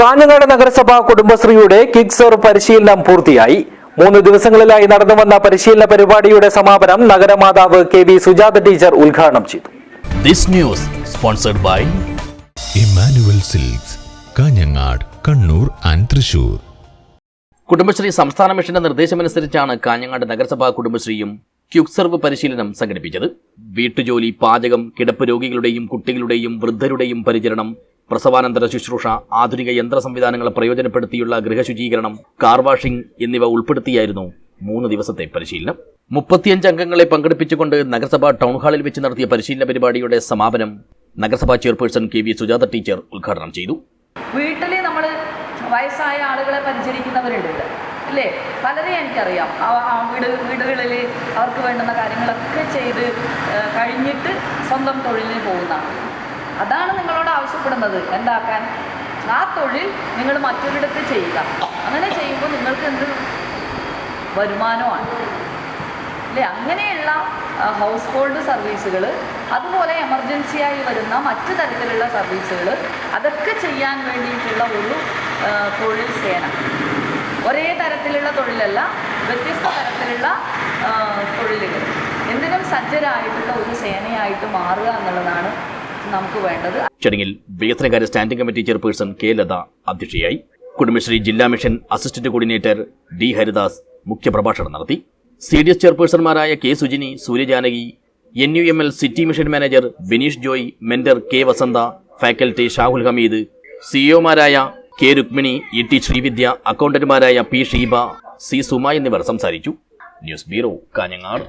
കാഞ്ഞങ്ങാട് നഗരസഭ കുടുംബശ്രീയുടെ കിക്സർ പരിശീലനം പൂർത്തിയായി. മൂന്ന് ദിവസങ്ങളിലായി നടന്നു വന്ന പരിശീലന പരിപാടിയുടെ സമാപനം നഗരമാതാവ് കെ വി സുജാത ടീച്ചർ ഉദ്ഘാടനം ചെയ്തു. This news sponsored by Emmanuel silks Kanhangad Kannur and Thrissur Kudumbashree സംസ്ഥാന മിഷന്റെ നിർദ്ദേശമനുസരിച്ചാണ് കാഞ്ഞങ്ങാട് നഗരസഭാ കുടുംബശ്രീയും ക്യുക്സർവ് പരിശീലനം സംഘടിപ്പിച്ചത്. വീട്ടുജോലി പാചകം കിടപ്പ് രോഗികളുടെയും കുട്ടികളുടെയും വൃദ്ധരുടെയും പരിചരണം പ്രസവാനന്തര ശുശ്രൂഷ ആധുനിക യന്ത്ര സംവിധാനങ്ങളെ പ്രയോജനപ്പെടുത്തിയുള്ള ഗൃഹശുചീകരണം കാർ വാഷിംഗ് എന്നിവ ഉൾപ്പെടുത്തിയായിരുന്നു മൂന്ന് ദിവസത്തെ പരിശീലനം. മുപ്പത്തിയഞ്ച് അംഗങ്ങളെ പങ്കെടുപ്പിച്ചുകൊണ്ട് നഗരസഭ ടൗൺ ഹാളിൽ വെച്ച് നടത്തിയ പരിശീലന പരിപാടിയുടെ സമാപനം നഗരസഭാ chairperson K V Sujatha teacher ഉദ്ഘാടനം ചെയ്തു. വീട്ടിൽ നമ്മൾ വയസ്സായ ആളുകളെ പരിചരിക്കുന്നവരുണ്ട് അല്ലേ പലരെയും എനിക്കറിയാം. വീട് വീടുകളിൽ അവർക്ക് വേണ്ടുന്ന കാര്യങ്ങളൊക്കെ ചെയ്ത് കഴിഞ്ഞിട്ട് സ്വന്തം തൊഴിലിന് പോകുന്നതാണ്. അതാണ് നിങ്ങളോട് ആവശ്യപ്പെടുന്നത്. എന്താക്കാൻ? ആ തൊഴിൽ നിങ്ങൾ മറ്റൊരിടത്ത് ചെയ്യുക. അങ്ങനെ ചെയ്യുമ്പോൾ നിങ്ങൾക്ക് എന്ത് വരുമാനമാണ്. അല്ലേ അങ്ങനെയുള്ള ഹൗസ് ഹോൾഡ് സർവീസുകൾ അതുപോലെ എമർജൻസിയായി വരുന്ന മറ്റു തരത്തിലുള്ള സർവീസുകൾ അതൊക്കെ ചെയ്യാൻ വേണ്ടിയിട്ടുള്ള ഒരു തൊഴിൽ സേന. ഒരേ തരത്തിലുള്ള തൊഴിലല്ല വ്യത്യസ്ത തരത്തിലുള്ള തൊഴിലുകൾ. എന്തിനും സജ്ജരായിട്ടുള്ള ഒരു സേനയായിട്ട് മാറുക എന്നുള്ളതാണ്. നമുക്ക് വേണ്ടത്. ചടങ്ങിൽ വികസനകാര്യ standing committee chairperson K Latha അധ്യക്ഷയായി. കുടുംബശ്രീ ജില്ലാ mission assistant coordinator D Haridas മുഖ്യപ്രഭാഷണം നടത്തി. C D S ചെയർപേഴ്സൺമാരായ K Sujini Suryajanaki N U M L city mission manager Bineesh Joy mentor K Vasantha faculty Shahul Hameed സിഇഒമാരായ K Rukmini E T Srividya അക്കൗണ്ടന്റുമാരായ P Sheeba C Suma എന്നിവർ സംസാരിച്ചു. News bureau Kanhangad.